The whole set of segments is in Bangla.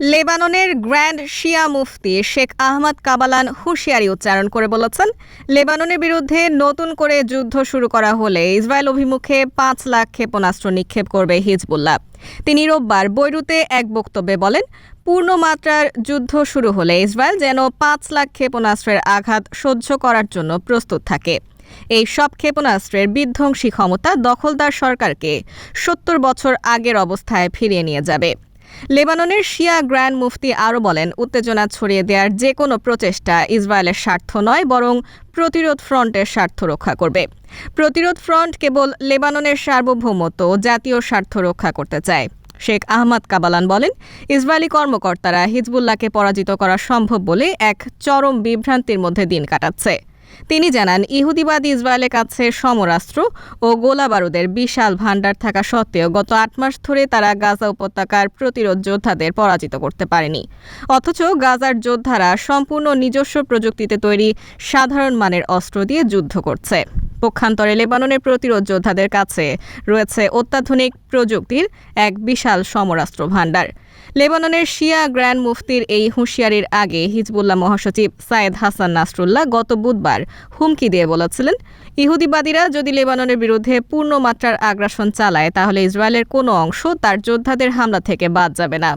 লেবাননের গ্র্যান্ড শিয়া মুফতি শেখ আহমদ কাবালান হুঁশিয়ারি উচ্চারণ করে বলেছেন, লেবাননের বিরুদ্ধে নতুন করে যুদ্ধ শুরু করা হলে ইসরায়েল অভিমুখে পাঁচ লাখ ক্ষেপণাস্ত্র নিক্ষেপ করবে হিজবুল্লাহ। তিনি রোববার বৈরুতে এক বক্তব্যে বলেন, পূর্ণমাত্রার যুদ্ধ শুরু হলে ইসরায়েল যেন পাঁচ লাখ ক্ষেপণাস্ত্রের আঘাত সহ্য করার জন্য প্রস্তুত থাকে। এই সব ক্ষেপণাস্ত্রের বিধ্বংসী ক্ষমতা দখলদার সরকারকে সত্তর বছর আগের অবস্থায় ফিরিয়ে নিয়ে যাবে। লেবাননের শিয়া গ্র্যান্ড মুফতি আরও বলেন, উত্তেজনা ছড়িয়ে দেওয়ার যে কোনো প্রচেষ্টা ইসরায়েলের স্বার্থ নয়, বরং প্রতিরোধ ফ্রন্টের স্বার্থ রক্ষা করবে। প্রতিরোধ ফ্রন্ট কেবল লেবাননের সার্বভৌমত্ব জাতীয় স্বার্থ রক্ষা করতে চায়। শেখ আহমদ কাবালান বলেন, ইসরায়েলি কর্মকর্তারা হিজবুল্লাহকে পরাজিত করা সম্ভব বলে এক চরম বিভ্রান্তির মধ্যে দিন কাটাচ্ছে। তিনি জানান, ইহুদিবাদ ইসরায়েলের কাছে সমরাস্ত্র ও গোলা বারুদের বিশাল ভাণ্ডার থাকা সত্ত্বেও গত আট মাস ধরে তারা গাজা উপত্যকার প্রতিরোধ যোদ্ধাদের পরাজিত করতে পারেনি। অথচ গাজার যোদ্ধারা সম্পূর্ণ নিজস্ব প্রযুক্তিতে তৈরি সাধারণ মানের অস্ত্র দিয়ে যুদ্ধ করছে। পক্ষান্তরে লেবাননের প্রতিরোধ যোদ্ধাদের কাছে রয়েছে অত্যাধুনিক প্রযুক্তির এক বিশাল সমরাস্ত্র ভাণ্ডার। লেবাননের শিয়া গ্র্যান্ড মুফতির এই হুঁশিয়ারির আগে হিজবুল্লাহ মহাসচিব সায়েদ হাসান নাসরুল্লাহ গত বুধবার হুমকি দিয়ে বলেছিলেন, ইহুদিবাদীরা যদি লেবাননের বিরুদ্ধে পূর্ণ মাত্রার আগ্রাসন চালায়, তাহলে ইসরায়েলের কোনো অংশ তার যোদ্ধাদের হামলা থেকে বাদ যাবে না।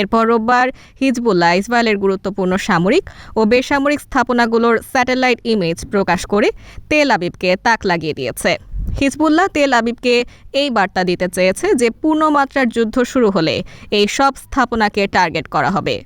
এরপর রোববার হিজবুল্লাহ ইসরায়েলের গুরুত্বপূর্ণ সামরিক ও বেসামরিক স্থাপনাগুলোর স্যাটেলাইট ইমেজ প্রকাশ করে তেল আবিবকে তাক লাগিয়ে দিয়েছে। হিজবুল্লাহ তেল আবিবকে এই বার্তা দিতে চেয়েছে যে পূর্ণমাত্রার যুদ্ধ শুরু হলে এই সব স্থাপনাকে টার্গেট করা হবে।